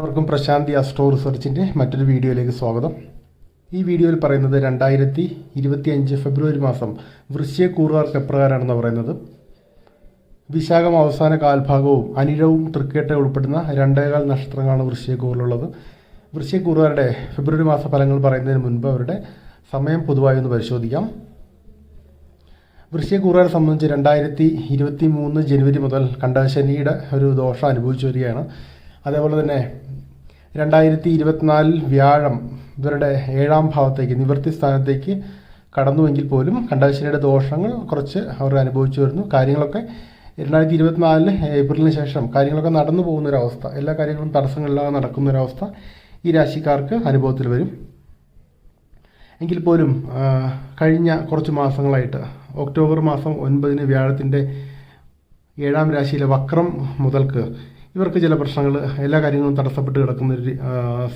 എല്ലാവർക്കും പ്രശാന്തി അസ്ട്രോ റിസർച്ചിന്റെ മറ്റൊരു വീഡിയോയിലേക്ക് സ്വാഗതം. ഈ വീഡിയോയിൽ പറയുന്നത് രണ്ടായിരത്തി ഇരുപത്തി അഞ്ച് ഫെബ്രുവരി മാസം വൃശ്യക്കൂറുകാർക്ക് എപ്രകാരമാണെന്ന് പറയുന്നത്. വിശാഖം അവസാന കാൽഭാഗവും അനിഴവും തൃക്കേട്ട ഉൾപ്പെടുന്ന രണ്ടേകാൽ നക്ഷത്രങ്ങളാണ് വൃശ്യക്കൂറിലുള്ളത് വൃശ്യക്കൂറുകാരുടെ ഫെബ്രുവരി മാസ ഫലങ്ങൾ പറയുന്നതിന് മുൻപ് അവരുടെ സമയം പൊതുവായി ഒന്ന് പരിശോധിക്കാം. വൃശ്യക്കൂറുകാരെ സംബന്ധിച്ച് രണ്ടായിരത്തി ഇരുപത്തി മൂന്ന് ജനുവരി മുതൽ കണ്ട ശനിയുടെ ഒരു ദോഷം അനുഭവിച്ചു വരികയാണ്. അതേപോലെ തന്നെ രണ്ടായിരത്തി ഇരുപത്തിനാലിൽ വ്യാഴം ഇവരുടെ ഏഴാം ഭാവത്തേക്ക് നിവൃത്തി സ്ഥാനത്തേക്ക് കടന്നുവെങ്കിൽ പോലും കണ്ടശനിയുടെ ദോഷങ്ങൾ കുറച്ച് അവർ അനുഭവിച്ചു വരുന്നു. കാര്യങ്ങളൊക്കെ രണ്ടായിരത്തി ഇരുപത്തിനാലിൽ ഏപ്രിലിന് ശേഷം കാര്യങ്ങളൊക്കെ നടന്നു പോകുന്നൊരവസ്ഥ എല്ലാ കാര്യങ്ങളും തടസ്സങ്ങളില്ലാതെ നടക്കുന്നൊരവസ്ഥ ഈ രാശിക്കാർക്ക് അനുഭവത്തിൽ വരും. എങ്കിൽ പോലും കഴിഞ്ഞ കുറച്ച് മാസങ്ങളായിട്ട് ഒക്ടോബർ മാസം ഒൻപതിന് വ്യാഴത്തിന്റെ ഏഴാം രാശിയിലെ വക്രം മുതൽക്ക് ഇവർക്ക് ചില പ്രശ്നങ്ങൾ എല്ലാ കാര്യങ്ങളും തടസ്സപ്പെട്ട് കിടക്കുന്ന ഒരു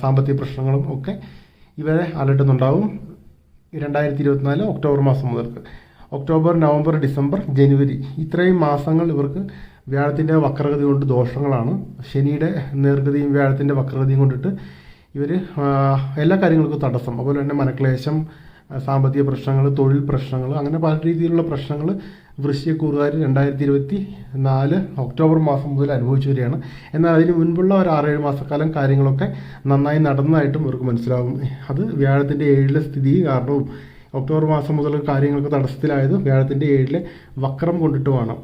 സാമ്പത്തിക പ്രശ്നങ്ങളും ഒക്കെ ഇവരെ അലട്ടുന്നുണ്ടാവും. രണ്ടായിരത്തി ഇരുപത്തിനാല് ഒക്ടോബർ മാസം മുതൽക്ക്. ഒക്ടോബർ നവംബർ ഡിസംബർ ജനുവരി ഇത്രയും മാസങ്ങൾ ഇവർക്ക് വ്യാഴത്തിന്റെ വക്രഗതി കൊണ്ട് ദോഷങ്ങളാണ്. ശനിയുടെ നേർഗതിയും വ്യാഴത്തിന്റെ വക്രഗതിയും കൊണ്ടിട്ട് ഇവർ എല്ലാ കാര്യങ്ങൾക്കും തടസ്സം. അതുപോലെ തന്നെ മനക്ലേശം സാമ്പത്തിക പ്രശ്നങ്ങൾ തൊഴിൽ പ്രശ്നങ്ങൾ അങ്ങനെ പല രീതിയിലുള്ള പ്രശ്നങ്ങൾ വൃശ്ചിക്കൂറുകാർ രണ്ടായിരത്തി ഇരുപത്തി നാല് ഒക്ടോബർ മാസം മുതൽ അനുഭവിച്ചു വരികയാണ്. എന്നാൽ അതിന് മുൻപുള്ള ഒരു ആറേഴ് മാസക്കാലം കാര്യങ്ങളൊക്കെ നന്നായി നടന്നതായിട്ടും ഇവർക്ക് മനസ്സിലാവും. അത് വ്യാഴത്തിന്റെ ഏഴിലെ സ്ഥിതി കാരണവും ഒക്ടോബർ മാസം മുതൽ കാര്യങ്ങൾക്ക് തടസ്സത്തിലായത് വ്യാഴത്തിന്റെ ഏഴിലെ വക്രം കൊണ്ടിട്ടുമാണ്.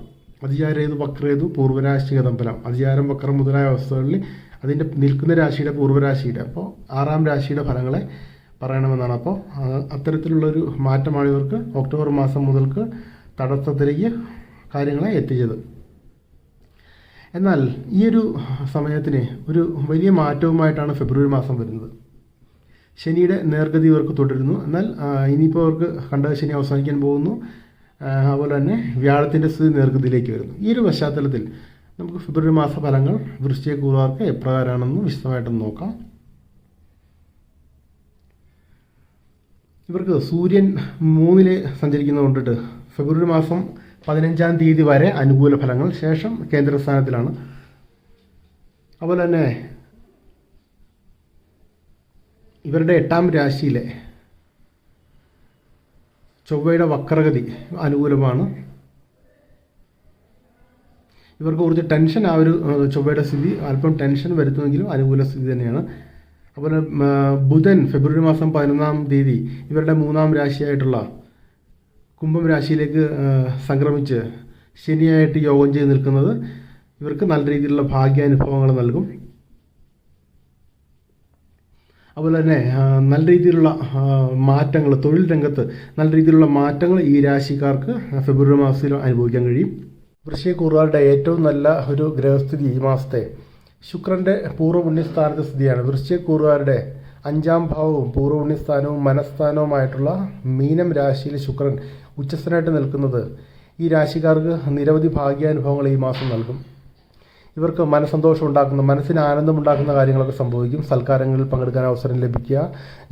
അതിചാരേതു വക്രേതു പൂർവരാശി കദമ്പലം അതിചാരം വക്രം മുതലായ അവസ്ഥകളിൽ അതിന്റെ നിൽക്കുന്ന രാശിയുടെ പൂർവരാശിയുടെ അപ്പോൾ ആറാം രാശിയുടെ ഫലങ്ങളെ പറയണമെന്നാണ്. അപ്പോൾ അത്തരത്തിലുള്ളൊരു മാറ്റമാണ് ഇവർക്ക് ഒക്ടോബർ മാസം മുതൽക്ക് തടസ്സത്തിലേക്ക് കാര്യങ്ങളെ എത്തിച്ചത്. എന്നാൽ ഈ ഒരു സമയത്തിന് ഒരു വലിയ മാറ്റവുമായിട്ടാണ് ഫെബ്രുവരി മാസം വരുന്നത്. ശനിയുടെ നേർഗതി ഇവർക്ക് തുടരുന്നു. എന്നാൽ ഇനിയിപ്പോൾ അവർക്ക് കണ്ട ശനി അവസാനിക്കാൻ പോകുന്നു. അതുപോലെ തന്നെ വ്യാഴത്തിന്റെ സ്ഥിതി നേർഗതിയിലേക്ക് വരുന്നു. ഈ ഒരു പശ്ചാത്തലത്തിൽ നമുക്ക് ഫെബ്രുവരി മാസ ഫലങ്ങൾ വൃശ്ചിക കൂറുകാർക്ക് എപ്രകാരമാണെന്ന് വിശദമായിട്ടൊന്ന് നോക്കാം. ഇവർക്ക് സൂര്യൻ മൂന്നിൽ സഞ്ചരിക്കുന്നത് കൊണ്ടിട്ട് ഫെബ്രുവരി മാസം പതിനഞ്ചാം തീയതി വരെ അനുകൂല ഫലങ്ങൾ ശേഷം കേന്ദ്രസ്ഥാനത്തിലാണ്. അതുപോലെ തന്നെ ഇവരുടെ എട്ടാം രാശിയിലെ ചൊവ്വയുടെ വക്രഗതി അനുകൂലമാണ്. ഇവർക്ക് കുറച്ച് ടെൻഷൻ ആ ഒരു ചൊവ്വയുടെ സ്ഥിതി അല്പം ടെൻഷൻ വരുത്തുമെങ്കിലും അനുകൂല സ്ഥിതി തന്നെയാണ്. ആ, ബുധൻ ഫെബ്രുവരി മാസം പതിനൊന്നാം തീയതി ഇവരുടെ മൂന്നാം രാശിയായിട്ടുള്ള കുംഭം രാശിയിലേക്ക് സംക്രമിച്ച് ശനിയായിട്ട് യോഗം ചെയ്ത് നിൽക്കുന്നത് ഇവർക്ക് നല്ല രീതിയിലുള്ള ഭാഗ്യാനുഭവങ്ങൾ നൽകും. അതുപോലെ തന്നെ നല്ല രീതിയിലുള്ള മാറ്റങ്ങൾ തൊഴിൽ രംഗത്ത് നല്ല രീതിയിലുള്ള മാറ്റങ്ങൾ ഈ രാശിക്കാർക്ക് ഫെബ്രുവരി മാസത്തിൽ അനുഭവിക്കാൻ കഴിയും. വൃശ്ചികൂറുകാരുടെ ഏറ്റവും നല്ല ഒരു ഗ്രഹസ്ഥിതി ഈ മാസത്തെ ശുക്രന്റെ പൂർവപുണ്യസ്ഥാനത്തെ സ്ഥിതിയാണ്. വൃശ്ചികൂറുകാരുടെ അഞ്ചാം ഭാവവും പൂർവപുണ്യസ്ഥാനവും മനസ്ഥാനവുമായിട്ടുള്ള മീനം രാശിയിൽ ശുക്രൻ ഉച്ചസ്ഥനായിട്ട് നിൽക്കുന്നത് ഈ രാശിക്കാർക്ക് നിരവധി ഭാഗ്യാനുഭവങ്ങൾ ഈ മാസം നൽകും. ഇവർക്ക് മനസ്സന്തോഷം ഉണ്ടാക്കുന്ന മനസ്സിന് ആനന്ദം ഉണ്ടാക്കുന്ന കാര്യങ്ങളൊക്കെ സംഭവിക്കും. സൽക്കാരങ്ങളിൽ പങ്കെടുക്കാൻ അവസരം ലഭിക്കുക.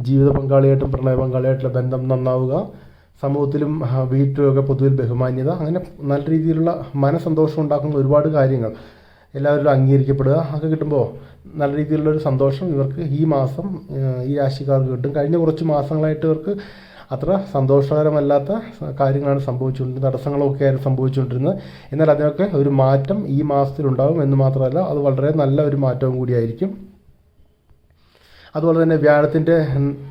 ജീവിത പങ്കാളിയായിട്ടും പ്രണയ പങ്കാളിയായിട്ടുള്ള ബന്ധം നന്നാവുക. സമൂഹത്തിലും വീട്ടിലുമൊക്കെ പൊതുവിൽ ബഹുമാന്യത. അങ്ങനെ നല്ല രീതിയിലുള്ള മനസ്സന്തോഷം ഉണ്ടാക്കുന്ന ഒരുപാട് കാര്യങ്ങൾ എല്ലാവരിലും അംഗീകരിക്കപ്പെടുക ഒക്കെ കിട്ടുമ്പോൾ നല്ല രീതിയിലുള്ളൊരു സന്തോഷം ഇവർക്ക് ഈ മാസം ഈ രാശിക്കാർക്ക് കിട്ടും. കഴിഞ്ഞ കുറച്ച് മാസങ്ങളായിട്ട് ഇവർക്ക് അത്ര സന്തോഷകരമല്ലാത്ത കാര്യങ്ങളാണ് സംഭവിച്ചുകൊണ്ടിരുന്നത് തടസ്സങ്ങളൊക്കെ ആയിരുന്നു സംഭവിച്ചുകൊണ്ടിരുന്നത്. എന്നാൽ അതിനൊക്കെ ഒരു മാറ്റം ഈ മാസത്തിലുണ്ടാകും എന്ന് മാത്രമല്ല അത് വളരെ നല്ല ഒരു മാറ്റവും കൂടിയായിരിക്കും അതുപോലെ തന്നെ വ്യാഴത്തിന്റെ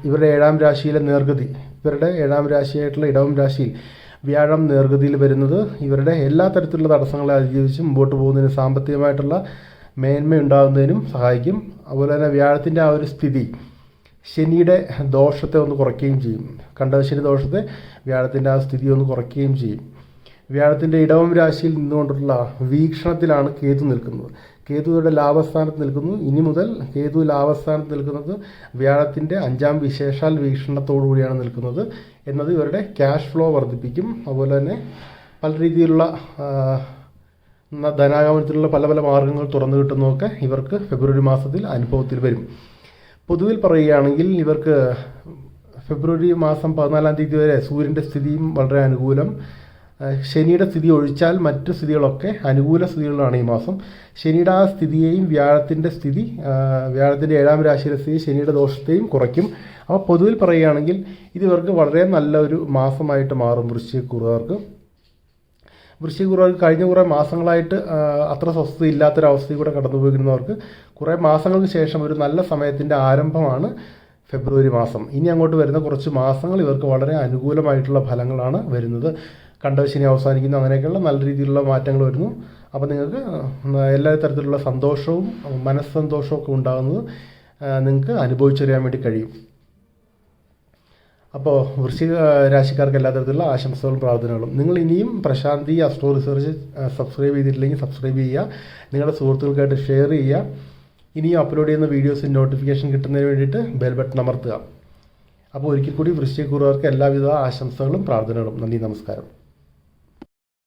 ഇവരുടെ ഏഴാം രാശിയിലെ നേർഗതി ഇവരുടെ ഏഴാം രാശിയായിട്ടുള്ള ഇടവം രാശിയിൽ വ്യാഴം നേർഗതിയിൽ വരുന്നത്. ഇവരുടെ എല്ലാ തരത്തിലുള്ള തടസ്സങ്ങളെ അതിജീവിച്ച് മുമ്പോട്ട് പോകുന്നതിന് സാമ്പത്തികമായിട്ടുള്ള മേന്മ ഉണ്ടാകുന്നതിനും സഹായിക്കും. അതുപോലെ തന്നെ വ്യാഴത്തിന്റെ ആ ഒരു സ്ഥിതി ശനിയുടെ ദോഷത്തെ ഒന്ന് കുറയ്ക്കുകയും ചെയ്യും. കണ്ടശനി ദോഷത്തെ വ്യാഴത്തിന്റെ ആ സ്ഥിതി ഒന്ന് കുറയ്ക്കുകയും ചെയ്യും. വ്യാഴത്തിന്റെ ഇടവം രാശിയിൽ നിന്നുകൊണ്ടുള്ള വീക്ഷണത്തിലാണ് കേതു നിൽക്കുന്നത്. കേതുവിടെ ലാഭസ്ഥാനത്ത് നിൽക്കുന്നു. ഇനി മുതൽ കേതു ലാഭസ്ഥാനത്ത് നിൽക്കുന്നത് വ്യാഴത്തിന്റെ അഞ്ചാം വിശേഷാൽ വീക്ഷണത്തോടു കൂടിയാണ് നിൽക്കുന്നത്. എന്നത് ഇവരുടെ ക്യാഷ് ഫ്ലോ വർദ്ധിപ്പിക്കും. അതുപോലെ തന്നെ പല രീതിയിലുള്ള ധനാഗമനത്തിലുള്ള പല പല മാർഗങ്ങൾ തുറന്നു കിട്ടുന്നതൊക്കെ ഇവർക്ക് ഫെബ്രുവരി മാസത്തിൽ അനുഭവത്തിൽ വരും. പൊതുവിൽ പറയുകയാണെങ്കിൽ ഇവർക്ക് ഫെബ്രുവരി മാസം പതിനാലാം തീയതി വരെ സൂര്യന്റെ സ്ഥിതിയും വളരെ അനുകൂലം. ശനിയുടെ സ്ഥിതി ഒഴിച്ചാൽ മറ്റു സ്ഥിതികളൊക്കെ അനുകൂല സ്ഥിതികളാണ് ഈ മാസം. ശനിയുടെ ആ സ്ഥിതിയെയും വ്യാഴത്തിന്റെ സ്ഥിതി വ്യാഴത്തിന്റെ ഏഴാം രാശിയിലെ സ്ഥിതി ശനിയുടെ ദോഷത്തെയും കുറയ്ക്കും. അപ്പോൾ പൊതുവിൽ പറയുകയാണെങ്കിൽ ഇത് ഇവർക്ക് വളരെ നല്ല ഒരു മാസമായിട്ട് മാറും വൃശ്ചികക്കുറുകാർക്ക്. വൃശ്ചികക്കുറുകാർക്ക് കഴിഞ്ഞ കുറേ മാസങ്ങളായിട്ട് അത്ര സ്വസ്ഥത ഇല്ലാത്തൊരവസ്ഥയിൽ കൂടെ കടന്നുപോയിരുന്നവർക്ക് കുറേ മാസങ്ങൾക്ക് ശേഷം ഒരു നല്ല സമയത്തിന്റെ ആരംഭമാണ് ഫെബ്രുവരി മാസം. ഇനി അങ്ങോട്ട് വരുന്ന കുറച്ച് മാസങ്ങൾ ഇവർക്ക് വളരെ അനുകൂലമായിട്ടുള്ള ഫലങ്ങളാണ് വരുന്നത്. കണ്ടശനി അവസാനിക്കുന്നു അങ്ങനെയൊക്കെയുള്ള നല്ല രീതിയിലുള്ള മാറ്റങ്ങൾ വരുന്നു. അപ്പോൾ നിങ്ങൾക്ക് എല്ലാ തരത്തിലുള്ള സന്തോഷവും മനസ്സന്തോഷവും ഒക്കെ ഉണ്ടാകുന്നത് നിങ്ങൾക്ക് അനുഭവിച്ചറിയാൻ വേണ്ടി കഴിയും. അപ്പോൾ വൃശ്ചിക രാശിക്കാർക്ക് എല്ലാ തരത്തിലുള്ള ആശംസകളും പ്രാർത്ഥനകളും. നിങ്ങൾ ഇനിയും പ്രശാന്തി അസ്ട്രോ റിസർച്ച് സബ്സ്ക്രൈബ് ചെയ്തിട്ടില്ലെങ്കിൽ സബ്സ്ക്രൈബ് ചെയ്യുക. നിങ്ങളുടെ സുഹൃത്തുക്കൾക്കായിട്ട് ഷെയർ ചെയ്യുക. ഇനിയും അപ്ലോഡ് ചെയ്യുന്ന വീഡിയോസിന് നോട്ടിഫിക്കേഷൻ കിട്ടുന്നതിന് വേണ്ടിയിട്ട് ബെൽ ബട്ടൺ അമർത്തുക. അപ്പോൾ ഒരിക്കൽ കൂടി വൃശ്ചിക കുറവർക്ക് എല്ലാവിധ ആശംസകളും പ്രാർത്ഥനകളും. നന്ദി നമസ്കാരം.